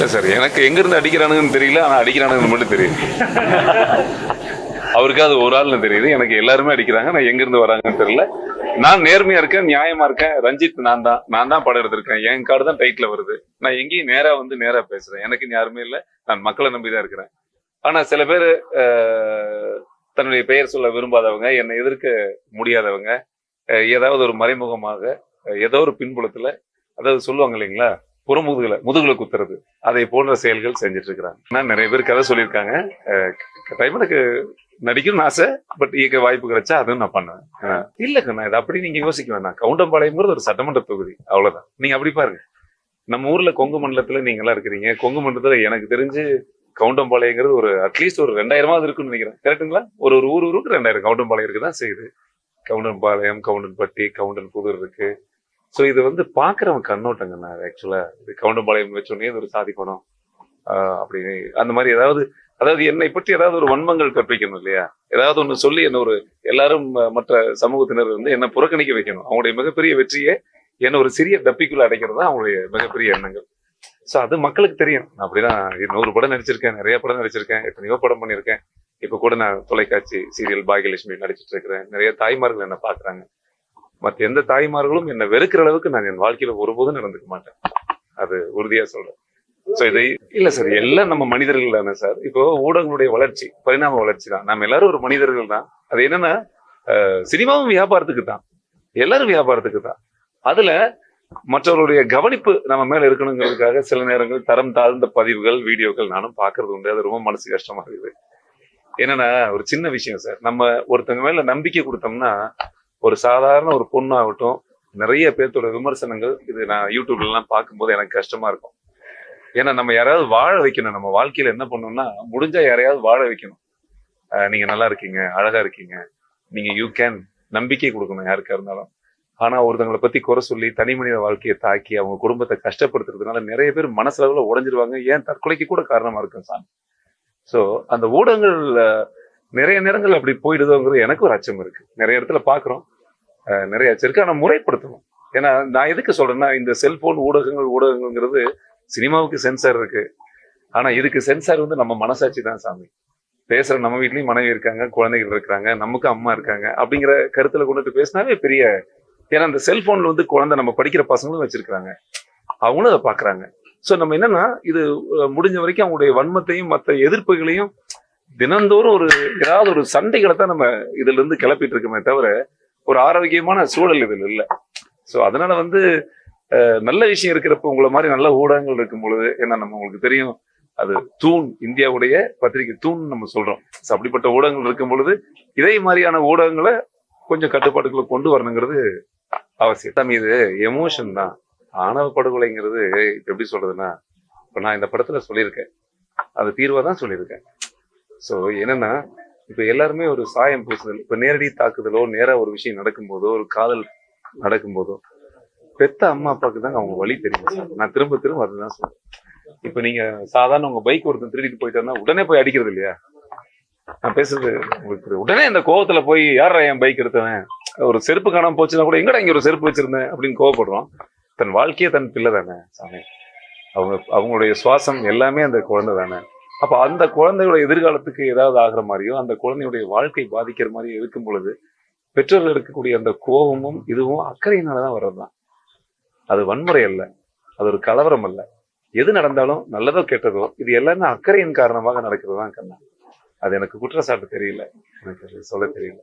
இல்லை சார் எனக்கு எங்கேருந்து அடிக்கிறானுங்கன்னு தெரியல ஆனால் அடிக்கிறானுங்கன்னு மட்டும் தெரியுது. அவருக்கு அது ஒரு ஆள்னு தெரியுது. எனக்கு எல்லாருமே அடிக்கிறாங்க நான் எங்கேருந்து வராங்கன்னு தெரியல. நான் நேர்மையா இருக்கேன் நியாயமா இருக்கேன். ரஞ்சித் நான் தான். நான் தான் படம் எடுத்திருக்கேன். என் கார்டு தான் டைட்டில் வருது. நான் எங்கேயும் நேரா வந்து நேரா பேசுறேன். எனக்கு யாருமே இல்லை. நான் மக்களை நம்பி தான் இருக்கிறேன். ஆனா சில பேர் தன்னுடைய பெயர் சொல்ல விரும்பாதவங்க என்னை எதிர்க்க முடியாதவங்க ஏதாவது ஒரு மறைமுகமாக ஏதோ ஒரு பின்புலத்துல அதாவது சொல்லுவாங்க இல்லைங்களா? புறமுதுகுல முதுகுல குத்துறது. அதை போன்ற செயல்கள் செஞ்சுட்டு இருக்கிறாங்க நான் நிறைய பேர் கதை சொல்லியிருக்காங்க. கட்டாயம் எனக்கு நடிக்கணும்னு ஆசை. பட் இயக்க வாய்ப்பு கிடைச்சா அதுவும் நான் பண்ணுவேன். அஹ், இல்லைங்க நான் இதை அப்படி நீங்க யோசிக்க வேணாம். கவுண்டம்பாளையம்ங்கிறது ஒரு சட்டமன்ற தொகுதி. அவ்வளவுதான். நீங்க அப்படி பாருங்க. நம்ம ஊர்ல கொங்கு மண்டலத்துல நீங்க எல்லாம் இருக்கிறீங்க. கொங்கு மண்டலத்துல எனக்கு தெரிஞ்சு கவுண்டம்பாளையங்கிறது ஒரு அட்லீஸ்ட் ஒரு ரெண்டாயிரமாவது இருக்குன்னு நினைக்கிறேன். கரெக்டுங்களா ஒரு ஒரு ஊர் ஊருக்கு ரெண்டாயிரம் கவுண்டம்பாளையம் இருக்குதான் செய்யுது. கவுண்டன்பாளையம் கவுண்டன்பட்டி கவுண்டன் புதூர் இருக்கு. ஸோ இது வந்து பார்க்குறவன் கண்ணோட்டங்க நான் ஆக்சுவலா இது கவுண்டம்பாளையம் வச்சோடனே இது ஒரு சாதி படம் ஆஹ் அந்த மாதிரி ஏதாவது அதாவது என்னை பற்றி ஏதாவது ஒரு வன்மங்கள் கற்பிக்கணும் இல்லையா? ஏதாவது ஒண்ணு சொல்லி என்ன ஒரு எல்லாரும் மற்ற சமூகத்தினர் வந்து என்ன புறக்கணிக்க வைக்கணும். அவங்களுடைய மிகப்பெரிய வெற்றியை என்ன ஒரு சிறிய டப்பிக்குள்ள அடைக்கிறது தான் அவங்களுடைய மிகப்பெரிய எண்ணங்கள். ஸோ அது மக்களுக்கு தெரியும். நான் அப்படிதான் நூறு படம் நடிச்சிருக்கேன் நிறைய படம் நடிச்சிருக்கேன் எத்தனையோ படம் பண்ணியிருக்கேன். இப்ப கூட நான் தொலைக்காட்சி சீரியல் பாகியலட்சுமி நடிச்சிட்டு இருக்கிறேன். நிறைய தாய்மார்கள் என்ன பாக்குறாங்க மத்த எந்த தாய்மார்களும் என்ன வெறுக்கிற அளவுக்கு நான் என் வாழ்க்கையில ஒருபோதும் நடந்துக்க மாட்டேன். அது உறுதியா சொல்றேன். சோ இதை இல்ல சார் எல்லாம் நம்ம மனிதர்கள் தானே சார் இப்போ ஊடகங்களுடைய வளர்ச்சி பரிணாம வளர்ச்சி தான். நம்ம எல்லாரும் ஒரு மனிதர்கள் தான். அது என்னன்னா சினிமாவும் வியாபாரத்துக்கு தான். எல்லாரும் வியாபாரத்துக்கு தான். அதுல மற்றவருடைய கவனிப்பு நம்ம மேல இருக்கணுங்கிறதுக்காக சில நேரங்கள் தரம் தாழ்ந்த பதிவுகள் வீடியோக்கள் நானும் பாக்குறது உண்டு. அது ரொம்ப மனசு கஷ்டமா இருக்குது என்னன்னா ஒரு சின்ன விஷயம் சார் நம்ம ஒருத்தங்க மேல நம்பிக்கை கொடுத்தோம்னா ஒரு சாதாரண ஒரு பொண்ணாகட்டும் நிறைய பேர்த்தோட விமர்சனங்கள் இது நான் யூடியூப்லாம் பார்க்கும்போது எனக்கு கஷ்டமா இருக்கும். ஏன்னா நம்ம யாராவது வாழ வைக்கணும். நம்ம வாழ்க்கையில என்ன பண்ணணும்னா முடிஞ்சா யாரையாவது வாழ வைக்கணும். நீங்க நல்லா இருக்கீங்க அழகா இருக்கீங்க. நீங்க யூ கேன் நம்பிக்கை கொடுக்கணும் யாருக்கா இருந்தாலும். ஆனா ஒருத்தங்களை பத்தி குறை சொல்லி தனி மனித வாழ்க்கையை தாக்கி அவங்க குடும்பத்தை கஷ்டப்படுத்துறதுனால நிறைய பேர் மனசளவுல உடஞ்சிருவாங்க. ஏன் தற்கொலைக்கு கூட காரணமா இருக்கும் சாமி. ஸோ அந்த ஊடகங்கள்ல நிறைய நேரங்கள் அப்படி போயிடுதோங்கிறது எனக்கு ஒரு அச்சம் இருக்கு. நிறைய இடத்துல பாக்குறோம் நிறைய வச்சிருக்கு. ஆனால் ஆனா முறைப்படுத்தணும். ஏன்னா நான் எதுக்கு சொல்றேன்னா இந்த செல்போன் ஊடகங்கள் ஊடகங்கள்ங்கிறது சினிமாவுக்கு சென்சார் இருக்கு. ஆனா இதுக்கு சென்சார் வந்து நம்ம மனசாட்சி தான் சாமி. பேசுற நம்ம வீட்லயும் மனைவி இருக்காங்க குழந்தைகள் இருக்காங்க நமக்கு அம்மா இருக்காங்க அப்படிங்கிற கருத்துல கொண்டுட்டு பேசினாவே பெரிய ஏன்னா அந்த செல்போன்ல வந்து குழந்தை நம்ம படிக்கிற பசங்களும் வச்சிருக்கிறாங்க. அவங்களும் அதை பாக்குறாங்க. சோ நம்ம என்னன்னா இது முடிஞ்ச வரைக்கும் அவங்களுடைய வன்மத்தையும் மற்ற எதிர்ப்புகளையும் தினந்தோறும் ஒரு ஏதாவது ஒரு சண்டைகளை தான் நம்ம இதுல இருந்து கிளப்பிட்டு இருக்கோமே தவிர ஒரு ஆரோக்கியமான சூழல் இதில் இல்லை. சோ அதனால வந்து நல்ல விஷயம் இருக்கிறப்ப உங்களை மாதிரி நல்ல ஊடகங்கள் இருக்கும் பொழுது ஏன்னா நம்ம உங்களுக்கு தெரியும் அது தூண் இந்தியாவுடைய பத்திரிகை தூண் நம்ம சொல்றோம். So, அப்படிப்பட்ட ஊடகங்கள் இருக்கும் பொழுது இதே மாதிரியான ஊடகங்களை கொஞ்சம் கட்டுப்பாட்டுக்குள்ள கொண்டு வரணுங்கிறது அவசியம். தம் இது எமோஷன் தான் ஆணவ படுகொலைங்கிறது இப்போ எப்படி சொல்றதுன்னா இப்ப நான் இந்த படத்துல சொல்லியிருக்கேன். அது தீர்வா தான் சொல்லியிருக்கேன். சோ என்னன்னா இப்ப எல்லாருமே ஒரு சாயம் பூசுதல் இப்ப நேரடி தாக்குதலோ நேரா ஒரு விஷயம் நடக்கும்போதோ ஒரு காதல் நடக்கும்போதோ பெத்த அம்மா அப்பாவுக்கு தாங்க அவங்க வழி தெரியும். சார். நான் திரும்ப திரும்ப அதுதான் சொல்றேன். இப்ப நீங்க சாதாரண உங்க பைக் ஒருத்தன் திருடிட்டு போயிட்டாருன்னா உடனே போய் அடிக்கிறது இல்லையா? நான் பேசுறது உங்களுக்கு உடனே இந்த கோவத்துல போய் யாரா என் பைக் எடுத்தவன்? ஒரு செருப்பு காணாம போச்சுன்னா கூட எங்கடா இங்க ஒரு செருப்பு வச்சிருந்தேன்? அப்படின்னு கோவப்படுறோம். தன் வாழ்க்கையே தன் பிள்ளை தானே சாமி. அவங்க அவங்களுடைய சுவாசம் எல்லாமே அந்த குழந்தை தானே. அப்ப அந்த குழந்தையோட எதிர்காலத்துக்கு ஏதாவது ஆகிற மாதிரியோ அந்த குழந்தையுடைய வாழ்க்கை பாதிக்கிற மாதிரியோ இருக்கும் பொழுது பெற்றோர்கள் இருக்கக்கூடிய அந்த கோபமும் இதுவும் அக்கறையினாலதான் வர்றதுதான். அது வன்முறை அல்ல. அது ஒரு கலவரம் அல்ல. எது நடந்தாலும் நல்லதோ கெட்டதோ இது எல்லாமே அக்கறையின் காரணமாக நடக்கிறது தான் கண்ணா. அது எனக்கு குற்றச்சாட்டு தெரியல. எனக்கு சொல்ல தெரியல.